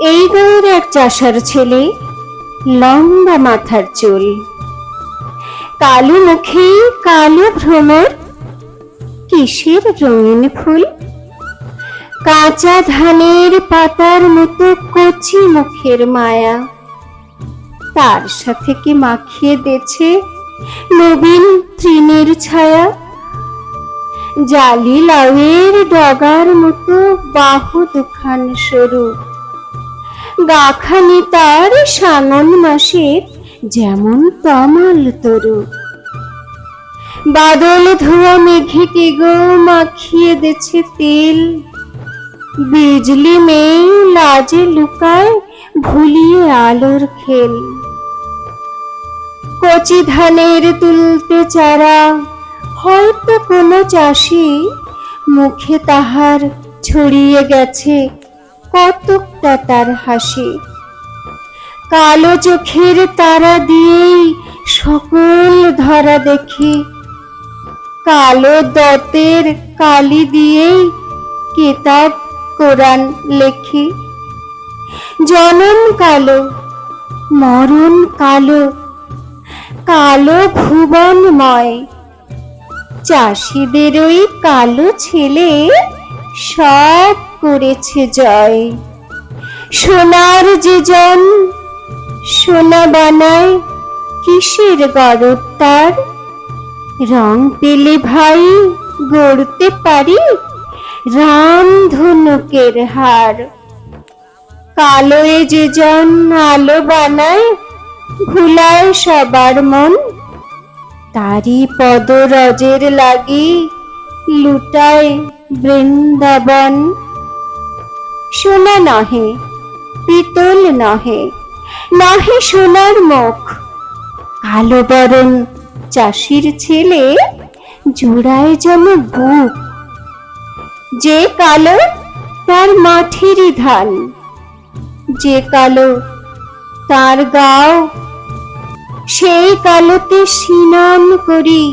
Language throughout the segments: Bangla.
এই গাঁয়ের এক চাষার ছেলে, লম্বা মাথার চুল। কালো মুখে কালো ভ্রমর, কিসের রঙিন ফুল? কাঁচা ধানের পাতার মতো কচি মুখের মায়া। তার সাথে কি মাখিয়ে দেছে নবীন তৃণের ছায়া? জালি লাউয়ের ডগার মতো বাহু দুখান সরু। গাখানি তার সাঙন মাসের যেমন তমাল তরু। বাদল ধোয়া মেঘে কে গো মাখিয়ে দেছে তেল। বিজলি মেয়ে লাজে লুকায় ভুলিয়ে আলোর খেল। কচি ধানের তুলতে চারা, হয়তো কোনো চাষি মুখে তাহার ছড়িয়ে গেছে কতকটা তার হাসি। কালো চোখের তারা দিয়েই সকল ধরা দেখি। কালো দতের কালি দিয়েই কেতাব, কোরআন লেখি। জনম কালো, মরণ কালো কালো ভুবনময়। চাষিদের ওই কালো ছেলে সব করেছে জয়। সোনার যে জন সোনা বানায় কিসের গরদ তার? রং পেলে ভাই গড়তে পারি রাম ধনুকের হার। কালোয় যে জন আলো বানায় ভুলায় সবার মন। তারি পদরজের লাগি লুটায় বৃন্দাবন। সোনা নহে পিতল নহে নহে সোনার মুখ। কালো বরণ চাষির ছেলে, জোড়ায় যেন বুক। যে কালো তার মাঠেরই ধান, যে কালো তার গাও, সেই কালোতে স্নান করি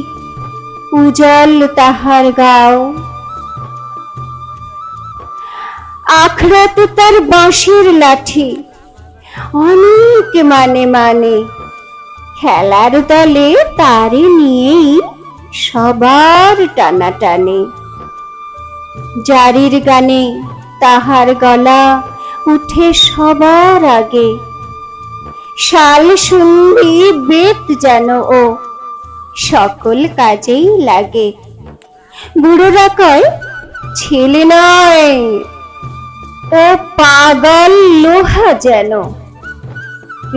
উজল তাহার গাও। আখড়াতে তার বাঁশের লাঠি। অনেক মানে মানে। খেলার দলে তারে নিয়েই সবার টানাটানি। জারির গানে তাহার গলা উঠে সবার আগে। শাল শুনবি বেত যেন ও সকল কাজেই লাগে। বুড়োরা কয়, ছেলে নয়। ও পাগল লোহা যেন।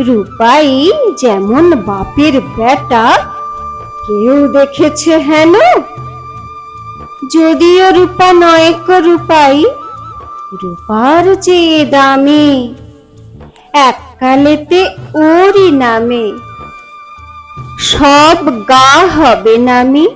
রূপাই যেমন বাপের বেটা, কেউ দেখেছে হেন? যদিও রূপা নয়ক রূপাই, রূপার যে দামি। এককালেতে ওরই নামে। সব গা হবে নামি।